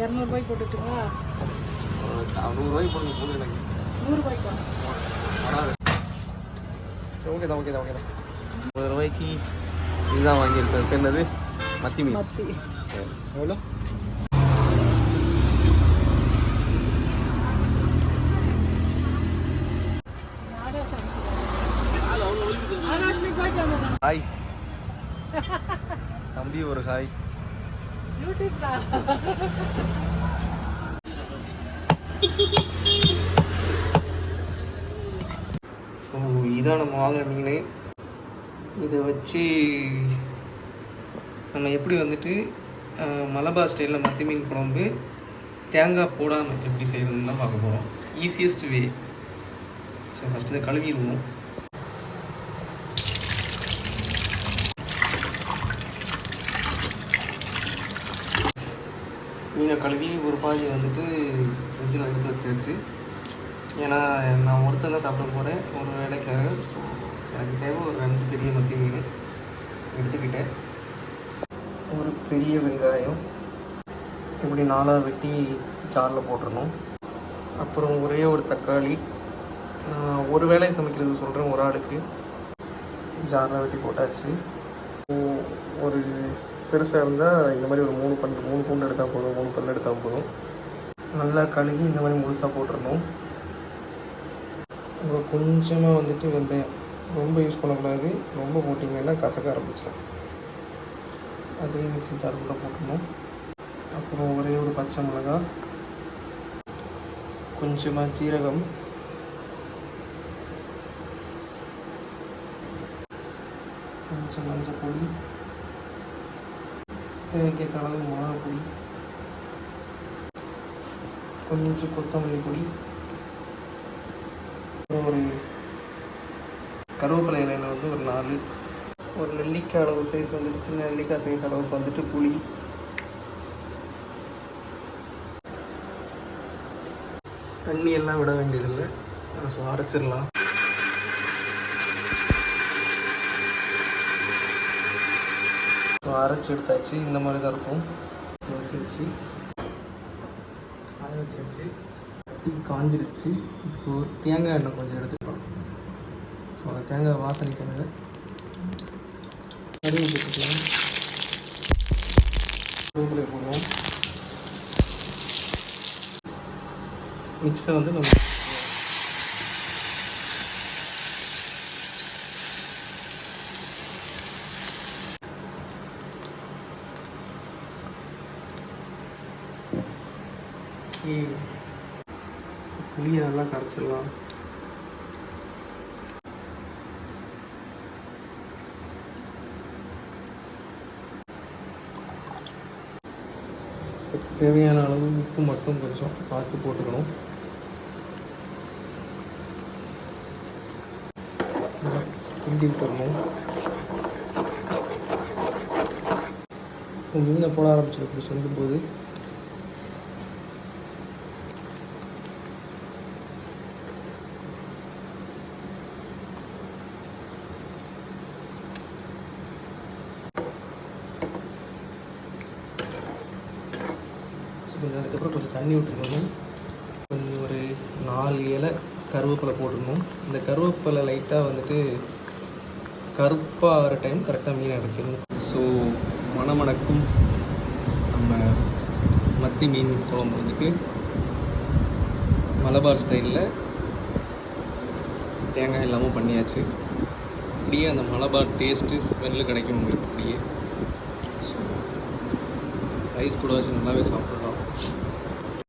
இரநூறுபாய்க்கு போட்டுட்டுங்களா? நூறுரூவாய்க்கு போடுங்க போதும் எனக்கு. நூறுரூபாய்க்கா? ஆனால் சரி ஓகே தான் ஓகே தான் ஓகே தான். முப்பது ரூபாய்க்கு இதுதான் வாங்கியிருக்கேன் என்னது? மத்தி மீன் மத்தி. சரி எவ்வளோ? ஹாய் தம்பி ஒரு ஹாய் ஸோ இதான் நம்ம வாங்குற மீன் இதை வச்சு நம்ம எப்படி வந்துட்டு மலபார் ஸ்டைலில் மத்தி மீன் குழம்பு தேங்காய் போடாமல் எப்படி செய்யணும்னு தான் பார்க்க போகிறோம் ஈஸியஸ்ட் வே ஸோ ஃபஸ்ட்டு இதை கழுவிடுவோம். மீனை கழுவி ஒரு பாதி வந்துட்டு ஃப்ரிட்ஜில் எடுத்து வச்சிருச்சு ஏன்னா நான் ஒருத்தன் தான் சாப்பிட போகிறேன் ஒரு வேலைக்காக. ஸோ எனக்கு தேவை ஒரு அஞ்சு பெரிய மத்தி மீன் எடுத்துக்கிட்டேன். ஒரு பெரிய வெங்காயம். இப்படி நாலாக வெட்டி ஜாரில் போட்டுடணும் அப்புறம் ஒரே ஒரு தக்காளி. நான் ஒரு வேலை சமைக்கிறது சொல்கிறேன் ஒரு ஆளுக்கு. ஜாரில் வெட்டி போட்டாச்சு. ஒரு பெருசாக இருந்தால் இந்த மாதிரி ஒரு மூணு பல் மூணு பூண்டு எடுத்தால் போதும் மூணு பல் எடுத்தால் போதும். நல்லா கழுகி இந்த மாதிரி முழுசாக போட்டுடணும் அப்புறம் கொஞ்சமாக வந்துட்டு வெந்தயம் ரொம்ப யூஸ் பண்ணக்கூடாது. ரொம்ப போட்டிங்கன்னா கசக்க ஆரம்பிச்சிடும் அதையும் மிக்ஸி ஜாருக்குள்ளே போட்டுடணும் அப்புறம் ஒரே ஒரு பச்சை மிளகாய் கொஞ்சமாக சீரகம் கொஞ்சம் மஞ்சள் பொடி. தேவைக்கேற்ற அளவு மிளகா கொஞ்சம் கொத்தமல்லி பொடி அப்புறம் ஒரு கருவேப்பிலை இலையில் வந்து ஒரு நாலு ஒரு நெல்லிக்காய் அளவு சைஸ் வந்துட்டு சின்ன நெல்லிக்காய் சைஸ் அளவுக்கு வந்துட்டு புளி. தண்ணி எல்லாம் விட வேண்டியதில்லை. ஸோ அரைச்சிடலாம் ஸோ அரைச்சி எடுத்தாச்சு. இந்த மாதிரி தான் இருக்கும் வச்சிருச்சு அரை வச்சிருச்சு கட்டி காஞ்சிருச்சு. இப்போ தேங்காய் எண்ணெய் கொஞ்சம் எடுத்துக்கலாம். ஸோ தேங்காய் வாசனைக்காக கடுகு போட்டுக்கலாம். கருவேப்பிலை போடுவோம். மிக்ஸை வந்து நம்ம ஓகே புளியை நல்லா கரைச்சிடலாம். தேவையான அளவு உப்பு மட்டும் கொஞ்சம் பார்த்து போட்டுக்கணும். கிண்டி விட்டுறணும். மீனை போட ஆரம்பிச்சிருக்கு? சொல்லும்போது கொஞ்சம் அதுக்கப்புறம் கொஞ்சம் தண்ணி விட்டுருக்கணும். கொஞ்சம் ஒரு நாலு இலை கருவேப்பிலை போட்டுடணும். இந்த கருவேப்பிலை லைட்டாக வந்துட்டு கருப்பாக ஆகிற டைம் கரெக்டாக மீன் அடைக்கணும் ஸோ மணமணக்கும் நம்ம மத்தி மீன் குழம்பு வந்துட்டு மலபார் ஸ்டைலில் தேங்காய் இல்லாமல் பண்ணியாச்சு. அப்படியே அந்த மலபார் டேஸ்ட்டு ஸ்மெல்லு கிடைக்கும் உங்களுக்கு அப்படியே. ரைஸ் கூட வச்சு நல்லாவே சாப்பிட்றோம்